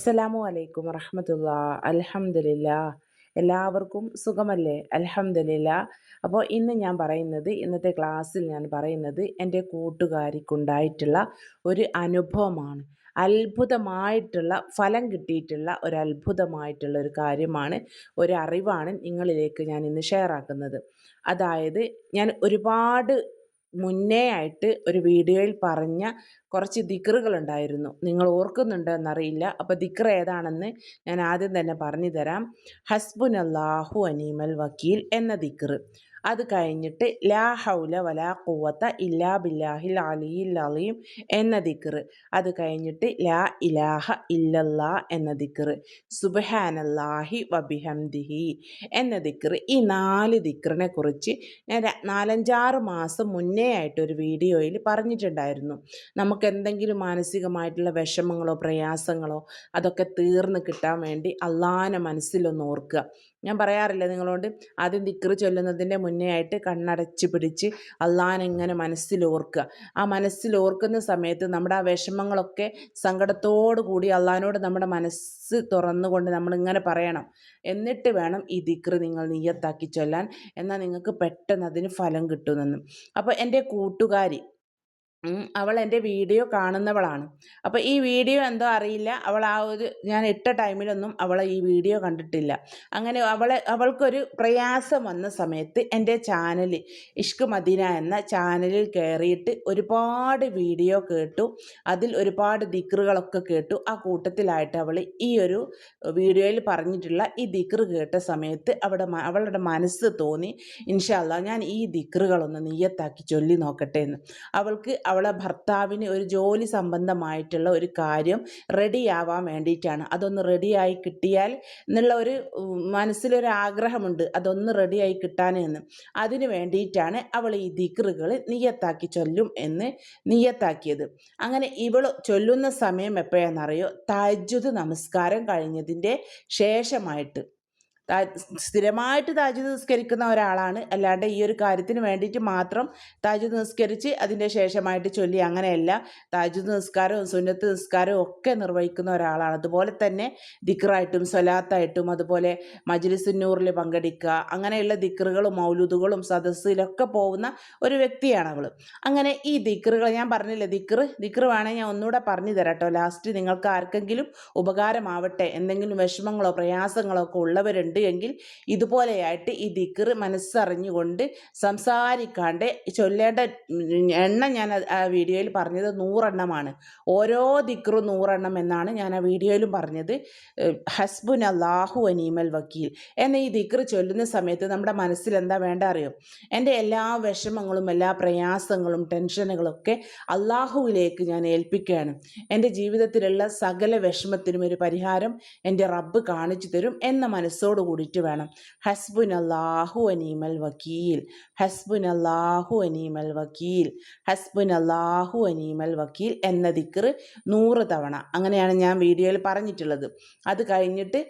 അസ്സലാമു അലൈക്കും വറഹമത്തുള്ള. അലഹമില്ല എല്ലാവർക്കും സുഖമല്ലേ? അലഹമില്ല അപ്പോൾ ഇന്ന് ഞാൻ പറയുന്നത് ഇന്നത്തെ ക്ലാസ്സിൽ ഞാൻ പറയുന്നത് എന്റെ കൂട്ടുകാരിക്കുണ്ടായിട്ടുള്ള ഒരു അനുഭവമാണ്. അത്ഭുതമായിട്ടുള്ള ഫലം കിട്ടിയിട്ടുള്ള ഒരു അത്ഭുതമായിട്ടുള്ള ഒരു കാര്യമാണ് ഒരു അറിവാണ് നിങ്ങളിലേക്ക് ഞാൻ ഇന്ന് ഷെയർ ആക്കുന്നത്. അതായത് ഞാൻ ഒരുപാട് മുന്നേ ആയിട്ട് ഒരു വീഡിയോയിൽ പറഞ്ഞ കുറച്ച് ദിക്റുകളുണ്ടായിരുന്നു. നിങ്ങൾ ഓർക്കുന്നുണ്ടോ എന്നറിയില്ല. അപ്പോൾ ദിക്ർ ഏതാണെന്ന് ഞാൻ ആദ്യം തന്നെ പറഞ്ഞു തരാം. ഹസ്ബുൻ അല്ലാഹു അനീമൽ വക്കീൽ എന്ന ദിക്ർ അത് കഴിഞ്ഞിട്ട് ലാ ഹൗല വലാ കുവത്ത ഇല്ലാ ബില്ലാഹിൽ അലിയിൽ അലീം എന്ന ദിക്ർ. അത് കഴിഞ്ഞിട്ട് ലാ ഇലാഹ ഇല്ലല്ലാ എന്ന ദിക്ർ. സുബഹാനല്ലാഹി വബിഹംദിഹി എന്ന ദിക്ർ. ഈ നാല് ദിക്കറിനെ കുറിച്ച് ഞാൻ നാലഞ്ചാറ് മാസം മുന്നേ ആയിട്ട് ഒരു വീഡിയോയിൽ പറഞ്ഞിട്ടുണ്ടായിരുന്നു. നമുക്ക് എന്തെങ്കിലും മാനസികമായിട്ടുള്ള വിഷമങ്ങളോ പ്രയാസങ്ങളോ അതൊക്കെ തീർന്ന് കിട്ടാൻ വേണ്ടി അള്ളാനെ മനസ്സിലൊന്ന് ഓർക്കുക. ഞാൻ പറയാറില്ല നിങ്ങളോട്. ആദ്യം ദിക്കറ് ചൊല്ലുന്നതിന്റെ മുന്നേ ആയിട്ട് കണ്ണടച്ച് പിടിച്ച് അള്ളാനെങ്ങനെ മനസ്സിലോർക്കുക. ആ മനസ്സിലോർക്കുന്ന സമയത്ത് നമ്മുടെ ആ വിഷമങ്ങളൊക്കെ സങ്കടത്തോടു കൂടി അള്ളഹാനോട് നമ്മുടെ മനസ്സ് തുറന്നുകൊണ്ട് നമ്മളിങ്ങനെ പറയണം. എന്നിട്ട് വേണം ഈ ദിക്കറ് നിങ്ങൾ നീയത്താക്കി ചൊല്ലാൻ. എന്നാൽ നിങ്ങൾക്ക് പെട്ടെന്ന് അതിന് ഫലം കിട്ടുമെന്ന്. അപ്പോൾ എന്റെ കൂട്ടുകാരി അവൾ എന്റെ വീഡിയോ കാണുന്നവളാണ്. അപ്പോൾ ഈ വീഡിയോ എന്തോ അറിയില്ല. അവൾ ആ ഒരു ഞാൻ ഇട്ട ടൈമിലൊന്നും അവൾ ഈ വീഡിയോ കണ്ടിട്ടില്ല. അങ്ങനെ അവളെ അവൾക്കൊരു പ്രയാസം വന്ന സമയത്ത് എന്റെ ചാനൽ ഇഷ്ക് മദീന എന്ന ചാനലിൽ കയറിയിട്ട് ഒരുപാട് വീഡിയോ കേട്ടു. അതിൽ ഒരുപാട് ദിക്റുകളൊക്കെ കേട്ടു. ആ കൂട്ടത്തിലായിട്ട് അവൾ ഈ ഒരു വീഡിയോയിൽ പറഞ്ഞിട്ടുള്ള ഈ ദിക്റ് കേട്ട സമയത്ത് അവിടെ അവളുടെ മനസ്സ് തോന്നി ഇൻഷാല്ല ഞാൻ ഈ ദിക്റുകളൊന്ന് നീയത്താക്കി ചൊല്ലി നോക്കട്ടെ എന്ന്. അവൾക്ക് അവളെ ഭർത്താവിന് ഒരു ജോലി സംബന്ധമായിട്ടുള്ള ഒരു കാര്യം റെഡിയാവാൻ വേണ്ടിയിട്ടാണ്. അതൊന്ന് റെഡിയായി കിട്ടിയാൽ എന്നുള്ള ഒരു മനസ്സിലൊരു ആഗ്രഹമുണ്ട് അതൊന്ന് റെഡിയായി കിട്ടാനെന്ന് അതിന് വേണ്ടിയിട്ടാണ് അവൾ ഈ ദിക്റുകൾ നിയത്താക്കി ചൊല്ലും എന്ന് നിയത്താക്കിയത്. അങ്ങനെ ഇവൾ ചൊല്ലുന്ന സമയം എപ്പോഴാണെന്നറിയോ? താജ്ജുദ് നമസ്കാരം കഴിഞ്ഞതിന്റെ ശേഷമായിട്ട്. സ്ഥിരമായിട്ട് താജ് നിസ്കരിക്കുന്ന ഒരാളാണ്. അല്ലാണ്ട് ഈ ഒരു കാര്യത്തിന് വേണ്ടിയിട്ട് മാത്രം താജ് നിസ്കരിച്ച് അതിന്റെ ശേഷമായിട്ട് ചൊല്ലി അങ്ങനെയല്ല. താജ് നിസ്കാരവും സുന്നത്ത് നിസ്കാരവും ഒക്കെ നിർവഹിക്കുന്ന ഒരാളാണ്. അതുപോലെ തന്നെ ദിക്റായിട്ടും സ്വലാത്തായിട്ടും അതുപോലെ മജ്ലിസുന്നൂറിൽ പങ്കെടുക്കുക അങ്ങനെയുള്ള ദിക്റുകളും മൗലുദുകളും സദസ്സിലൊക്കെ പോകുന്ന ഒരു വ്യക്തിയാണ് അവൾ അങ്ങനെ ഈ ദിക്റുകൾ ഞാൻ പറഞ്ഞില്ല ദിക്റ്? ദിക്റ് വേണമെങ്കിൽ ഞാൻ ഒന്നുകൂടെ പറഞ്ഞു തരാം കേട്ടോ ലാസ്റ്റ് നിങ്ങൾക്ക് ആർക്കെങ്കിലും ഉപകാരമാവട്ടെ എന്തെങ്കിലും വിഷമങ്ങളോ പ്രയാസങ്ങളോ ഒക്കെ ഉള്ളവരുണ്ട് എങ്കിൽ ഇതുപോലെയായിട്ട് ഈ ദിക്കറ് മനസ്സറിഞ്ഞുകൊണ്ട് സംസാരിക്കാണ്ട് ചൊല്ലേണ്ട എണ്ണം ഞാൻ ആ വീഡിയോയിൽ പറഞ്ഞത് നൂറെണ്ണമാണ്. ഓരോ ദിക്കറും നൂറെണ്ണം എന്നാണ് ഞാൻ ആ വീഡിയോയിലും പറഞ്ഞത്. ഹസ്ബുൻ അള്ളാഹു അനീമൽ വക്കീൽ. എന്ന ഈ ദിക്കറ് ചൊല്ലുന്ന സമയത്ത് നമ്മുടെ മനസ്സിൽ എന്താ വേണ്ട അറിയോ? എന്റെ എല്ലാ വിഷമങ്ങളും എല്ലാ പ്രയാസങ്ങളും ടെൻഷനുകളൊക്കെ അള്ളാഹുവിലേക്ക് ഞാൻ ഏൽപ്പിക്കുകയാണ്. എന്റെ ജീവിതത്തിലുള്ള സകല വിഷമത്തിനും ഒരു പരിഹാരം എന്റെ റബ്ബ് കാണിച്ചു തരും എന്ന മനസ്സോട് കൂടിയിട്ട് വേണം. ഹസ്ബുൻ അള്ളാഹു അനീമൽ വക്കീൽ. ഹസ്ബുൻ അള്ളാഹു അനീമൽ വക്കീൽ. ഹസ്ബുൻ അള്ളാഹു അനീമൽ വക്കീൽ എന്ന ദിക്കർ നൂറ് തവണ. അങ്ങനെയാണ് ഞാൻ വീഡിയോയിൽ പറഞ്ഞിട്ടുള്ളത്. അത് കഴിഞ്ഞിട്ട്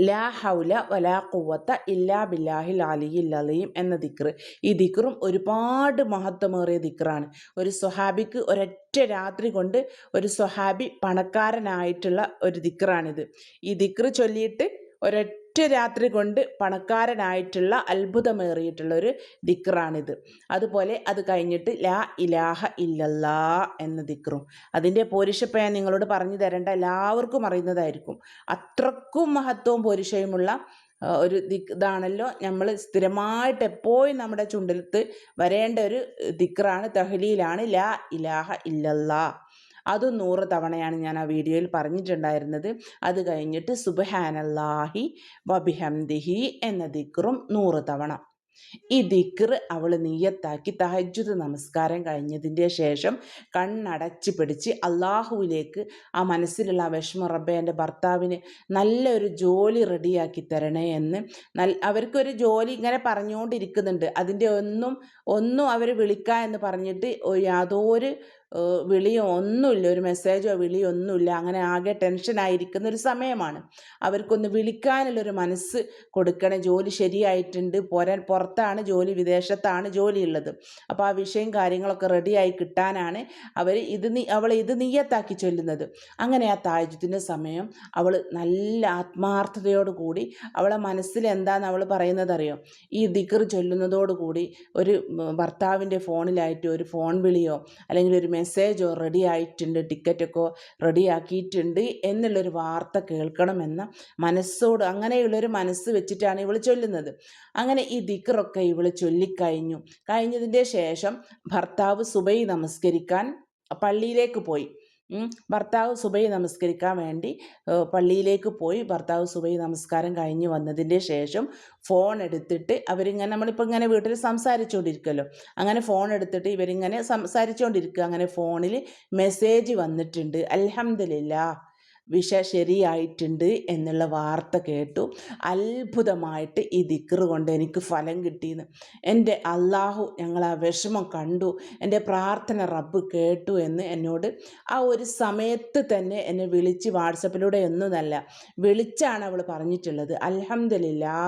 ലാ ഹൗല വലാ കുവത്ത ഇല്ലാ ബില്ലാഹിൽ അലിയിൽ അലീം എന്ന ദിക്ർ. ഈ ദിക്റും ഒരുപാട് മഹത്വമേറിയ ദിക്റാണ്. ഒരു സ്വഹാബിക്ക് ഒരൊറ്റ രാത്രി കൊണ്ട് ഒരു സ്വഹാബി പണക്കാരനായിട്ടുള്ള ഒരു ദിക്റാണിത്. ഈ ദിക്ർ ചൊല്ലിയിട്ട് ഒരൊറ്റ രാത്രി കൊണ്ട് പണക്കാരനായിട്ടുള്ള അത്ഭുതമേറിയിട്ടുള്ള ഒരു ദിക്റാണിത്. അതുപോലെ അത് കഴിഞ്ഞിട്ട് ലാ ഇലാഹ ഇല്ലല്ലാ എന്ന ദിക്റും. അതിന്റെ പോരിഷപ്പ ഞാൻ നിങ്ങളോട് പറഞ്ഞു തരേണ്ട എല്ലാവർക്കും അറിയുന്നതായിരിക്കും. അത്രക്കും മഹത്വവും പോരിഷയുമുള്ള ഒരു ദിക് ഇതാണല്ലോ നമ്മൾ സ്ഥിരമായിട്ട് എപ്പോഴും നമ്മുടെ ചുണ്ടിലത്ത് വരേണ്ട ഒരു ദിക്റാണ് തഹലിയിലാണ് ലാ ഇലാഹ ഇല്ലല്ലാ. അത് നൂറ് തവണയാണ് ഞാൻ ആ വീഡിയോയിൽ പറഞ്ഞിട്ടുണ്ടായിരുന്നത്. അത് കഴിഞ്ഞിട്ട് സുബഹാനല്ലാഹി വബിഹംദിഹി എന്ന ദിക്റും നൂറ് തവണ. ഈ ദിക്ർ അവൾ നീയത്താക്കി തഹജുദ് നമസ്കാരം കഴിഞ്ഞതിന്റെ ശേഷം കണ്ണടച്ച് പിടിച്ച് അള്ളാഹുവിലേക്ക് ആ മനസ്സിലുള്ള വിഷമ റബ്ബെ എന്റെ ഭർത്താവിന് നല്ലൊരു ജോലി റെഡിയാക്കി തരണേ എന്ന് നൽ അവർക്കൊരു ജോലി ഇങ്ങനെ പറഞ്ഞുകൊണ്ടിരിക്കുന്നുണ്ട്. അതിന്റെ ഒന്നും ഒന്നും അവർ വിളിക്കുക എന്ന് പറഞ്ഞിട്ട് യാതൊരു വിളിയോ ഒന്നുമില്ല ഒരു മെസ്സേജോ വിളിയോ ഒന്നുമില്ല അങ്ങനെ ആകെ ടെൻഷനായിരിക്കുന്ന ഒരു സമയമാണ്. അവർക്കൊന്ന് വിളിക്കാനുള്ളൊരു മനസ്സ് കൊടുക്കണേ. ജോലി ശരിയായിട്ടുണ്ട് പോരാൻ പുറത്താണ് ജോലി വിദേശത്താണ് ജോലി ഉള്ളത് അപ്പോൾ ആ വിഷയം കാര്യങ്ങളൊക്കെ റെഡിയായി കിട്ടാനാണ് അവർ ഇത് നീ അവൾ ഇത് നീയത്താക്കി ചൊല്ലുന്നത്. അങ്ങനെ ആ താജ്യത്തിന്റെ സമയം അവൾ നല്ല ആത്മാർത്ഥതയോടുകൂടി അവളെ മനസ്സിൽ എന്താണെന്ന് അവൾ പറയുന്നത് അറിയോ ഈ ദിക്കർ ചൊല്ലുന്നതോടുകൂടി ഒരു ഭർത്താവിന്റെ ഫോണിലായിട്ട് ഒരു ഫോൺ വിളിയോ അല്ലെങ്കിൽ ഒരു മെസ്സേജോ റെഡി ആയിട്ടുണ്ട് ടിക്കറ്റൊക്കെ റെഡി ആക്കിയിട്ടുണ്ട് എന്നുള്ളൊരു വാർത്ത കേൾക്കണമെന്ന മനസ്സോട് അങ്ങനെയുള്ളൊരു മനസ്സ് വെച്ചിട്ടാണ് ഇവൾ ചൊല്ലുന്നത് അങ്ങനെ ഈ ദിക്കറൊക്കെ ഇവൾ ചൊല്ലിക്കഴിഞ്ഞു കഴിഞ്ഞതിന്റെ ശേഷം ഭർത്താവ് സുബൈ നമസ്കരിക്കാൻ പള്ളിയിലേക്ക് പോയി. ഭർത്താവ് സുബൈ നമസ്കരിക്കാൻ വേണ്ടി പള്ളിയിലേക്ക് പോയി ഭർത്താവ് സുബൈ നമസ്കാരം കഴിഞ്ഞ് വന്നതിന്റെ ശേഷം ഫോൺ എടുത്തിട്ട് അവരിങ്ങനെ നമ്മളിപ്പോൾ ഇങ്ങനെ വീട്ടിൽ സംസാരിച്ചുകൊണ്ടിരിക്കുമല്ലോ അങ്ങനെ ഫോൺ എടുത്തിട്ട് ഇവരിങ്ങനെ സംസാരിച്ചുകൊണ്ടിരിക്കുക അങ്ങനെ ഫോണിൽ മെസ്സേജ് വന്നിട്ടുണ്ട്. അൽഹംദുലില്ലാ വിഷ ശരിയായിട്ടുണ്ട് എന്നുള്ള വാർത്ത കേട്ടു. അത്ഭുതമായിട്ട് ഈ ദിക്കറ് കൊണ്ട് എനിക്ക് ഫലം കിട്ടിയെന്ന്. എന്റെ അള്ളാഹു ഞങ്ങൾ ആ വിഷമം കണ്ടു. എന്റെ പ്രാർത്ഥന റബ്ബ് കേട്ടു എന്ന് എന്നോട് ആ ഒരു സമയത്ത് തന്നെ എന്നെ വിളിച്ച് വാട്സപ്പിലൂടെ ഒന്നുമല്ല വിളിച്ചാണ് അവൾ പറഞ്ഞിട്ടുള്ളത്. അൽഹംദുലില്ലാ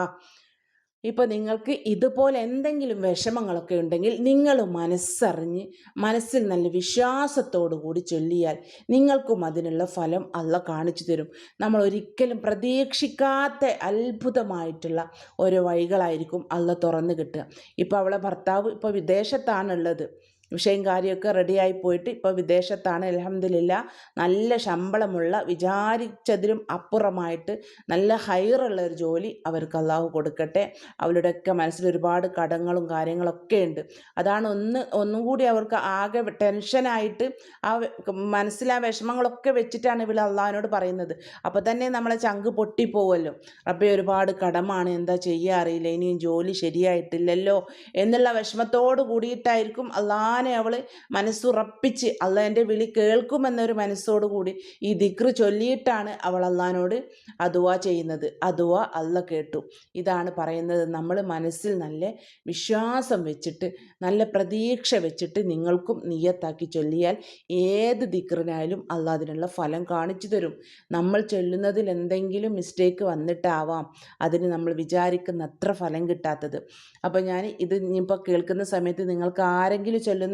ഇപ്പോൾ നിങ്ങൾക്ക് ഇതുപോലെ എന്തെങ്കിലും വിഷമങ്ങളൊക്കെ ഉണ്ടെങ്കിൽ നിങ്ങൾ മനസ്സറിഞ്ഞ് മനസ്സിൽ നല്ല വിശ്വാസത്തോടു കൂടി ചൊല്ലിയാൽ നിങ്ങൾക്കും അതിനുള്ള ഫലം അല്ല കാണിച്ചു തരും. നമ്മൾ ഒരിക്കലും പ്രതീക്ഷിക്കാത്ത അത്ഭുതമായിട്ടുള്ള ഓരോ വഴികളായിരിക്കും അല്ല തുറന്നു കിട്ടുക. ഇപ്പോൾ അവളെ ഭർത്താവ് ഇപ്പോൾ വിദേശത്താണുള്ളത്. വിഷയം കാര്യമൊക്കെ റെഡിയായി പോയിട്ട് ഇപ്പോൾ വിദേശത്താണ് അലഹമില്ല നല്ല ശമ്പളമുള്ള വിചാരിച്ചതിലും അപ്പുറമായിട്ട് നല്ല ഹയറുള്ള ഒരു ജോലി അവർക്ക് അള്ളാഹു കൊടുക്കട്ടെ. അവരുടെയൊക്കെ മനസ്സിൽ ഒരുപാട് കടങ്ങളും കാര്യങ്ങളൊക്കെ ഉണ്ട്. അതാണ് ഒന്ന് ഒന്നും കൂടി അവർക്ക് ആകെ ടെൻഷനായിട്ട് ആ മനസ്സിലാ വിഷമങ്ങളൊക്കെ വെച്ചിട്ടാണ് ഇവിടെ അള്ളാഹിനോട് പറയുന്നത്. അപ്പോൾ തന്നെ നമ്മളെ ചങ്ക് പൊട്ടിപ്പോവല്ലോ. റബ്ബെ ഒരുപാട് കടമാണ്. എന്താ ചെയ്യുക അറിയില്ല. ഇനിയും ജോലി ശരിയായിട്ടില്ലല്ലോ എന്നുള്ള വിഷമത്തോട് കൂടിയിട്ടായിരിക്കും അള്ളാഹാനെ അവൾ മനസ്സുറപ്പിച്ച് അള്ളാന്റെ വിളി കേൾക്കുമെന്നൊരു മനസ്സോടുകൂടി ഈ ദിക്റ് ചൊല്ലിയിട്ടാണ് അവൾ അള്ളഹാനോട് അതുവ ചെയ്യുന്നത്. അതുവ അല്ല കേട്ടു. ഇതാണ് പറയുന്നത് നമ്മൾ മനസ്സിൽ നല്ല വിശ്വാസം വെച്ചിട്ട് നല്ല പ്രതീക്ഷ വെച്ചിട്ട് നിങ്ങൾക്കും നിയത്താക്കി ചൊല്ലിയാൽ ഏത് ദിക്റിനായാലും അല്ല അതിനുള്ള ഫലം കാണിച്ചു തരും. നമ്മൾ ചൊല്ലുന്നതിൽ എന്തെങ്കിലും മിസ്റ്റേക്ക് വന്നിട്ടാവാം അതിന് നമ്മൾ വിചാരിക്കുന്ന അത്ര ഫലം കിട്ടാത്തത്. അപ്പോൾ ഞാൻ ഇത് ഇനിയിപ്പോൾ കേൾക്കുന്ന സമയത്ത് നിങ്ങൾക്ക് ആരെങ്കിലും ചൊല്ലുന്ന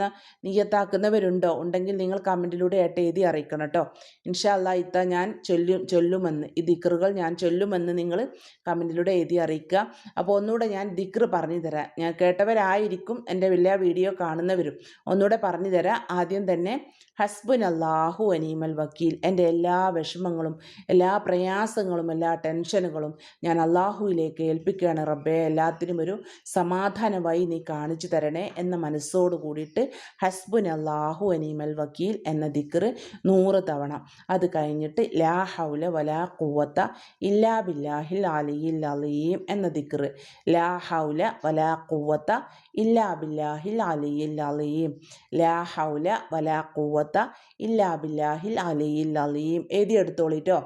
നിയത്താക്കുന്നവരുണ്ടോ? ഉണ്ടെങ്കിൽ നിങ്ങൾ കമന്റിലൂടെ ആയിട്ട് എഴുതി അറിയിക്കണം കേട്ടോ ഇൻഷാല്ല ഇത്ത ഞാൻ ചൊല്ലും ചൊല്ലുമെന്ന് ഈ ദിക്റുകൾ ഞാൻ ചൊല്ലുമെന്ന് നിങ്ങൾ കമന്റിലൂടെ എഴുതി അറിയിക്കുക. അപ്പോൾ ഒന്നുകൂടെ ഞാൻ ദിക്റ് പറഞ്ഞു തരാം. ഞാൻ കേട്ടവരായിരിക്കും എന്റെ വലിയ വീഡിയോ കാണുന്നവരും. ഒന്നുകൂടെ പറഞ്ഞു തരാം. ആദ്യം തന്നെ ഹസ്ബുൻ അള്ളാഹു അനീമൽ വക്കീൽ. എന്റെ എല്ലാ വിഷമങ്ങളും എല്ലാ പ്രയാസങ്ങളും എല്ലാ ടെൻഷനുകളും ഞാൻ അള്ളാഹുവിലേക്ക് ഏൽപ്പിക്കുകയാണ്. റബ്ബെ എല്ലാത്തിനും ഒരു സമാധാനമായി നീ കാണിച്ചു തരണേ എന്ന മനസ്സോട് കൂടിയിട്ട് ഹസ്ബുൻ അള്ളാഹു അനീമൽ വക്കീൽ എന്ന ദിക്ർ നൂറ് തവണ. അത് കഴിഞ്ഞിട്ട് ലാ ഹൗല വലാ കുവത്ത ഇല്ലാ ബില്ലാഹിൽ അലിയിൽ അലീം എന്ന ദിക്ർ ലാ ഹൗല വലാ കുവത്ത ഇല്ലാ ബില്ലാഹിൽ അലിയിൽ അലീം. ലാ ഹൗല വലാ കുവത്ത ഇല്ലാ ബില്ലാഹിൽ അലിയിൽ അലീം. എഴുതിയെടുത്തോളിട്ടോ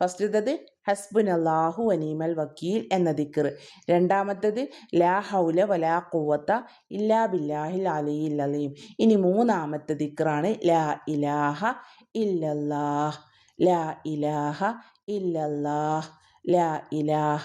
ഫസ്റ്റത്തത് ഹസ്ബുൻ അള്ളാഹു അനീമൽ വക്കീൽ എന്ന ദിക്കർ രണ്ടാമത്തത് ലാ ഹൗല വലാ കുവത്ത ഇല്ലാ ബില്ലാഹിൽ അലിയിൽ അലീം. ഇനി മൂന്നാമത്തെ ദിക്റാണ് ലാ ഇലാഹ ഇല്ലല്ലാഹ്. ലാ ഇലാഹ ഇല്ലല്ലാഹ്. ലാ ഇലാഹ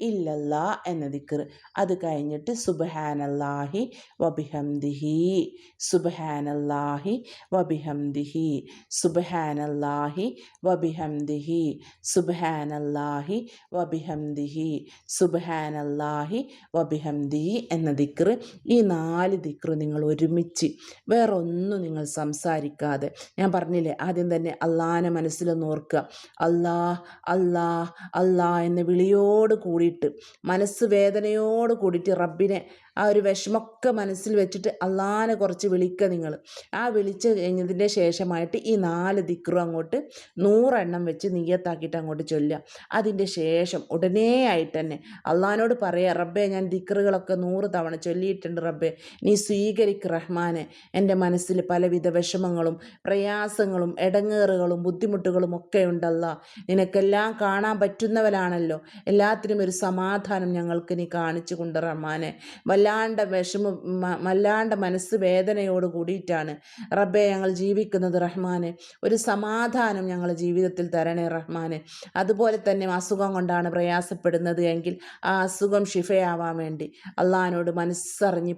ഇല്ലല്ലാ എന്ന ദിക്ർ. അത് കഴിഞ്ഞിട്ട് സുബഹാനല്ലാഹി വബിഹംദിഹി. സുബഹാനല്ലാഹി വബിഹംദിഹി. സുബഹാനല്ലാഹി വബിഹംദിഹി. സുബഹാനല്ലാഹി വബിഹംദിഹി. സുബഹാനല്ലാഹി വബിഹംദിഹി എന്ന ദിക്കർ ഈ നാല് ദിക്കർ നിങ്ങൾ ഒരുമിച്ച് വേറൊന്നും നിങ്ങൾ സംസാരിക്കാതെ. ഞാൻ പറഞ്ഞില്ലേ ആദ്യം തന്നെ അള്ളാഹാനെ മനസ്സിലൊന്ന് ഓർക്കുക. അല്ലാ അല്ലാ അല്ലാ എന്ന വിളിയോട് കൂടിയിട്ട് മനസ്സ് വേദനയോട് കൂടിയിട്ട് റബ്ബിനെ ആ ഒരു വിഷമമൊക്കെ മനസ്സിൽ വെച്ചിട്ട് അള്ളാനെ കുറച്ച് വിളിക്കുക നിങ്ങൾ ആ വിളിച്ച് കഴിഞ്ഞതിന്റെ ശേഷമായിട്ട് ഈ നാല് ദിക്റും അങ്ങോട്ട് നൂറെണ്ണം വെച്ച് നീയത്താക്കിയിട്ട് അങ്ങോട്ട് ചൊല്ലുക. അതിന്റെ ശേഷം ഉടനെ ആയിട്ട് തന്നെ അള്ളഹാനോട് പറയുക റബ്ബെ ഞാൻ ദിക്റുകളൊക്കെ നൂറ് തവണ ചൊല്ലിയിട്ടുണ്ട് റബ്ബെ. നീ സ്വീകരിക്ക് റഹ്മാനെ. എന്റെ മനസ്സിൽ പലവിധ വിഷമങ്ങളും പ്രയാസങ്ങളും ഇടങ്ങേറുകളും ബുദ്ധിമുട്ടുകളും ഒക്കെ ഉണ്ടല്ല. നിനക്കെല്ലാം കാണാൻ പറ്റുന്നവനാണല്ലോ എല്ലാത്തിനും ഒരു സമാധാനം ഞങ്ങൾക്ക് നീ കാണിച്ചു കൊണ്ട് റഹ്മാനെ. വല്ല വല്ലാണ്ട വിഷമ വല്ലാണ്ട മനസ്സ് വേദനയോട് കൂടിയിട്ടാണ്. റബ്ബെ ഞങ്ങൾ ജീവിക്കുന്നത് റഹ്മാന്. ഒരു സമാധാനം ഞങ്ങളുടെ ജീവിതത്തിൽ തരണേ റഹ്മാന്. അതുപോലെ തന്നെ അസുഖം കൊണ്ടാണ് പ്രയാസപ്പെടുന്നത് എങ്കിൽ ആ അസുഖം ഷിഫയാവാൻ വേണ്ടി അള്ളഹാനോട് മനസ്സറിഞ്ഞ്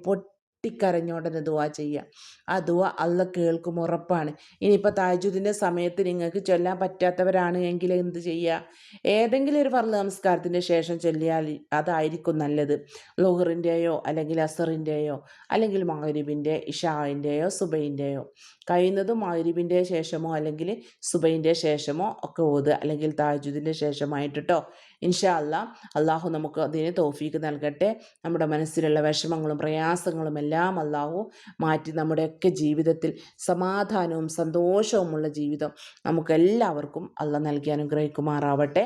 പൊട്ടിക്കരഞ്ഞോടനെ ദുവാ ചെയ്യുക ആ ദുവ അല്ല കേൾക്കും ഉറപ്പാണ്. ഇനിയിപ്പോൾ താജുദിന്റെ സമയത്ത് നിങ്ങൾക്ക് ചൊല്ലാൻ പറ്റാത്തവരാണ് എങ്കിൽ എന്ത് ചെയ്യുക ഏതെങ്കിലും ഒരു ഫർൾ നമസ്കാരത്തിന്റെ ശേഷം ചൊല്ലിയാൽ അതായിരിക്കും നല്ലത്. ലോഹറിന്റെയോ അല്ലെങ്കിൽ അസറിന്റെയോ അല്ലെങ്കിൽ മഗ്രിബിന്റെ ഇഷാവിന്റെയോ സുബൈന്റെയോ കഴിയുന്നതും മഗ്രിബിന്റെ ശേഷമോ അല്ലെങ്കിൽ സുബൈന്റെ ശേഷമോ ഒക്കെ ഓത്. അല്ലെങ്കിൽ താജുദിന്റെ ശേഷമായിട്ടോ ഇൻഷാ അല്ല അള്ളാഹു നമുക്ക് അതിന് തോഫീക്ക് നൽകട്ടെ. നമ്മുടെ മനസ്സിലുള്ള വിഷമങ്ങളും പ്രയാസങ്ങളും എല്ലാം അള്ളാഹു മാറ്റി നമ്മുടെയൊക്കെ ജീവിതത്തിൽ സമാധാനവും സന്തോഷവുമുള്ള ജീവിതം നമുക്കെല്ലാവർക്കും അള്ള നൽകി അനുഗ്രഹിക്കുമാറാവട്ടെ.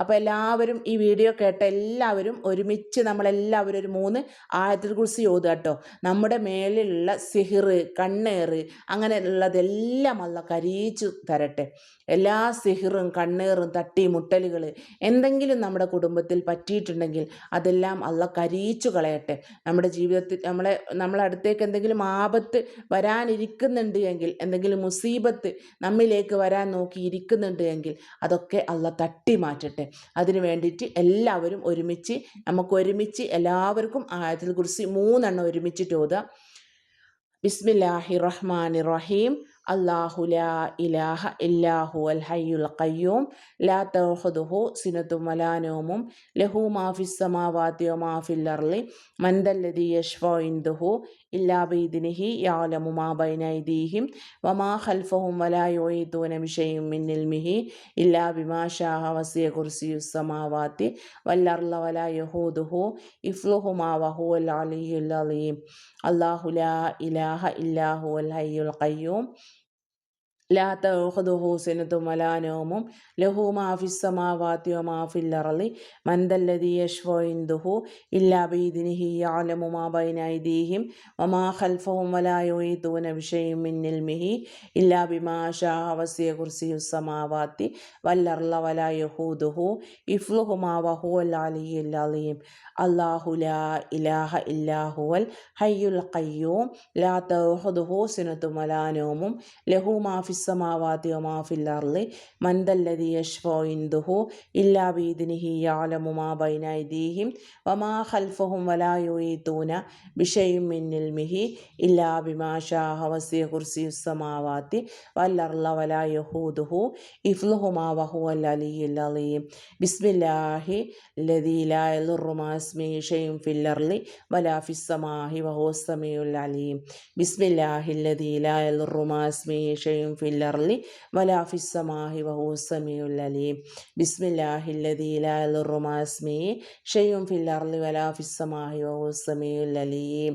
അപ്പോൾ എല്ലാവരും ഈ വീഡിയോ കേട്ട എല്ലാവരും ഒരുമിച്ച് നമ്മളെല്ലാവരും ഒരു മൂന്ന് ആയത്തിൽ കുറിച്ച് ഓതുക കേട്ടോ. നമ്മുടെ മേലിലുള്ള സിഹിറ് കണ്ണേറ് അങ്ങനെയുള്ളതെല്ലാം അല്ല കരീച്ചു തരട്ടെ. എല്ലാ സിഹിറും കണ്ണേറും തട്ടി മുട്ടലുകൾ എന്തെങ്കിലും നമ്മുടെ കുടുംബത്തിൽ പറ്റിയിട്ടുണ്ടെങ്കിൽ അതെല്ലാം അല്ല കരീച്ചു കളയട്ടെ. നമ്മുടെ ജീവിതത്തിൽ നമ്മളെ നമ്മളെ അടുത്തേക്ക് എന്തെങ്കിലും ആപത്ത് വരാനിരിക്കുന്നുണ്ട് എങ്കിൽ എന്തെങ്കിലും മുസീബത്ത് നമ്മിലേക്ക് വരാൻ നോക്കി ഇരിക്കുന്നുണ്ട് എങ്കിൽ അതൊക്കെ അല്ല തട്ടി മാറ്റട്ടെ. അതിനു വേണ്ടിയിട്ട് എല്ലാവരും ഒരുമിച്ച് നമുക്ക് ഒരുമിച്ച് എല്ലാവർക്കും ആയത്തിൽ കുറിച്ച് മൂന്നെണ്ണം ഒരുമിച്ച് ചോദാം. ബിസ്മില്ലാഹി റഹ്മാൻ റഹീം. അല്ലാഹു ലാ ഇലാഹ ഇല്ലാഹു അൽ ഹയ്യുൽ ഖയ്യൂം. ലാ തൗഖുദുഹു സിനത്തും വലാ നൗമും. ലഹു മാ ഫിസ് സമാവാതി വമാ ഫിൽ അർളി. മൻ ദല്ലദി യശ്ഫഉ ഇൻദഹു ഇല്ലാ ബിഇദ്നിഹി യഅലമു മാ ബൈന അയ്ദീഹിം വമാ ഖൽഫഹും വലാ യുഈദൂന ബിശൈഇൻ മിൻ ഇൽമിഹി ഇല്ലാ ബിമാ ശാഅ വസിയ കുർസിയുസ് സമാവാതി വൽ അർള വലാ യഹൂദുഹു ഇഫ്ലുഹുമാ വഹുവൽ അലിയുൽ അലീം. അല്ലാഹു ലാ ഇലാഹ ഇല്ലാഹു അൽ ഹയ്യുൽ ഖയ്യൂം. ലാ തഅഖുദുഹു സിനത്തും വലാ നൗമും ലഹു മാ ഫിസ് സമാവാതി വമാ ഫിൽ അർളി മൻ ദല്ലദി യശ്ഫഉ ഇൻദഹു ഇല്ലാ ബിഇദ്നിഹി യഅലമു മാ ബൈന അയ്ദീഹിം വമാ ഖൽഫഹും വലാ യുഈദൂന ബിശൈഇൻ മിൻ ഇൽമിഹി ഇല്ലാ ബിമാ ശാഅ വസിയ കുർസിയുസ് സമാവാതി വൽ അർള വലാ യഹൂദുഹു ഇഫ്ലുഹുമാ വഹുവൽ അലിയ്യുൽ അലീം അല്ലാഹു ലാ ഇലാഹ ഇല്ലാ ഹുവൽ ഹയ്യുൽ ഖയ്യൂം ലാ തഅഖുദുഹു സിനത്തും വലാ നൗമും ലഹു മാ ഫിസ് السماوات وما في الأرض من ذا الذي يشفع عنده إلا بإذنه يعلم ما بين أيديهم وما خلفهم ولا يحيطون بشيء من علمه إلا بما شاء وسع كرسي السماوات والأرض ولا يهوده إفلهما وهو العلي العظيم بسم الله الذي لا يضر مع اسمه شيء في الأرض ولا في السماء وهو السميع العليم بسم الله الذي لا يضر مع اسمه شيء في ഫിൽ അർലി വലാ ഫിസ്സമാഹി വഹൂസമിയുൽ അലീം. ബിസ്മില്ലാഹി ലദീ ലാ യദുറു മാസ്മി ഷെയ്യും ഫിൽ അർലി വലാ ഫിസ്സമാഹി വഹൂസമിയുൽ അലീം.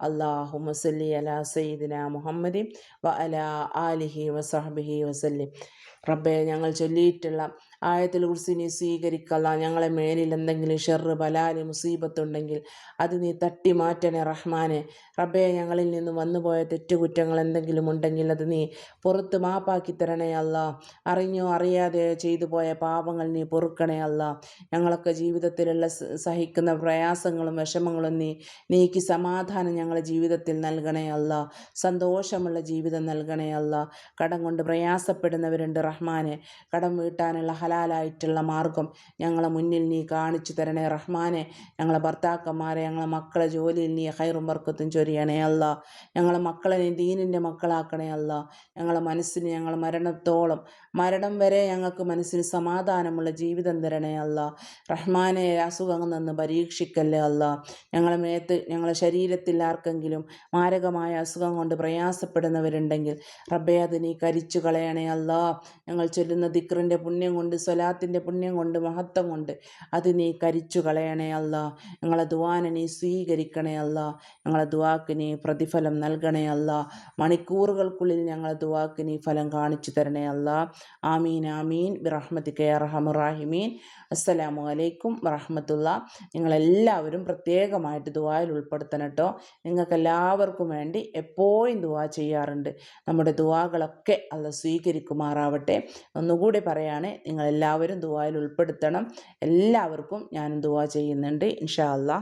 അള്ളാഹു സല്ലി അലാ സയ്യിദിന മുഹമ്മദി വ അല ആലിഹി വസഹബിഹി വസല്ലി റബ്ബെ ഞങ്ങൾ ചൊല്ലിയിട്ടുള്ള ആയത്തിൽ കുർസിനെ സ്വീകരിക്കല്ല. ഞങ്ങളെ മേലിൽ എന്തെങ്കിലും ഷെറ് ബലാൽ മുസീബത്തുണ്ടെങ്കിൽ അത് നീ തട്ടി മാറ്റണേ റഹ്മാനെ. റബ്ബെ ഞങ്ങളിൽ നിന്ന് വന്നുപോയ തെറ്റുകുറ്റങ്ങൾ എന്തെങ്കിലും ഉണ്ടെങ്കിൽ അത് നീ പുറത്ത് മാപ്പാക്കി തരണേ അല്ല. അറിഞ്ഞോ അറിയാതെ ചെയ്തു പോയ പാപങ്ങൾ നീ പൊറുക്കണേ അല്ല. ഞങ്ങളൊക്കെ ജീവിതത്തിലുള്ള സഹിക്കുന്ന പ്രയാസങ്ങളും വിഷമങ്ങളും നീ നീക്കി സമാധാനം ഞങ്ങളുടെ ജീവിതത്തിൽ നൽകണേ അല്ല. സന്തോഷമുള്ള ജീവിതം നൽകണേ അല്ല. കടം കൊണ്ട് പ്രയാസപ്പെടുന്നവരുണ്ട് റഹ്മാനെ. കടം വീട്ടാനുള്ള ഹലാലായിട്ടുള്ള മാർഗം ഞങ്ങളെ മുന്നിൽ നീ കാണിച്ചു തരണേ റഹ്മാനെ. ഞങ്ങളെ ഭർത്താക്കന്മാരെ ഞങ്ങളെ മക്കളെ ജോലിയിൽ നീ ഹൈറും വർക്കത്തും ചൊരിയണേ അല്ല. ഞങ്ങളെ മക്കളെ നീ ദീനിന്റെ മക്കളാക്കണേ അല്ല. ഞങ്ങളെ മനസ്സിന് ഞങ്ങൾ മരണത്തോളം മരണം വരെ ഞങ്ങൾക്ക് മനസ്സിന് സമാധാനമുള്ള ജീവിതം തരണേ അല്ല. റഹ്മാനെ അസുഖം നിന്ന് പരീക്ഷിക്കല്ലേ അല്ല. ഞങ്ങളെ മേത്ത് ഞങ്ങളെ ശരീരത്തിൽ ആർക്കെങ്കിലും മാരകമായ അസുഖം കൊണ്ട് പ്രയാസപ്പെടുന്നവരുണ്ടെങ്കിൽ റബ്ബെ അത് നീ കരിച്ചു കളയണേ അല്ല. ഞങ്ങൾ ചൊല്ലുന്ന ദിക്റിന്റെ പുണ്യം കൊണ്ട് സ്വലാത്തിന്റെ പുണ്യം കൊണ്ട് മഹത്വം കൊണ്ട് അത് നീ കരിച്ചു കളയണേ അല്ല. ഞങ്ങളെ ദുവാനെ നീ സ്വീകരിക്കണേ അല്ല. ഞങ്ങളെ ദുവാക്ക് നീ പ്രതിഫലം നൽകണേ അല്ല. മണിക്കൂറുകൾക്കുള്ളിൽ ഞങ്ങളെ ദുവാക്ക് നീ ഫലം കാണിച്ചു തരണേ അല്ല. ആമീൻ ആമീൻ. ബിറഹ്മതി കെ റഹമുറാഹിമീൻ അസ്സലാമു അലൈക്കും വറഹമത്തുള്ള നിങ്ങളെല്ലാവരും പ്രത്യേകമായിട്ട് ദുവായിൽ ഉൾപ്പെടുത്തണം കേട്ടോ നിങ്ങൾക്കെല്ലാവർക്കും വേണ്ടി എപ്പോഴും ദുവാ ചെയ്യാറുണ്ട്. നമ്മുടെ ദുവാകളൊക്കെ അത് സ്വീകരിക്കുമാറാവട്ടെ. ഒന്നുകൂടി പറയാണ് നിങ്ങളെല്ലാവരും ദുവായിൽ ഉൾപ്പെടുത്തണം. എല്ലാവർക്കും ഞാനും ദുവാ ചെയ്യുന്നുണ്ട്. ഇൻഷാ അല്ലാ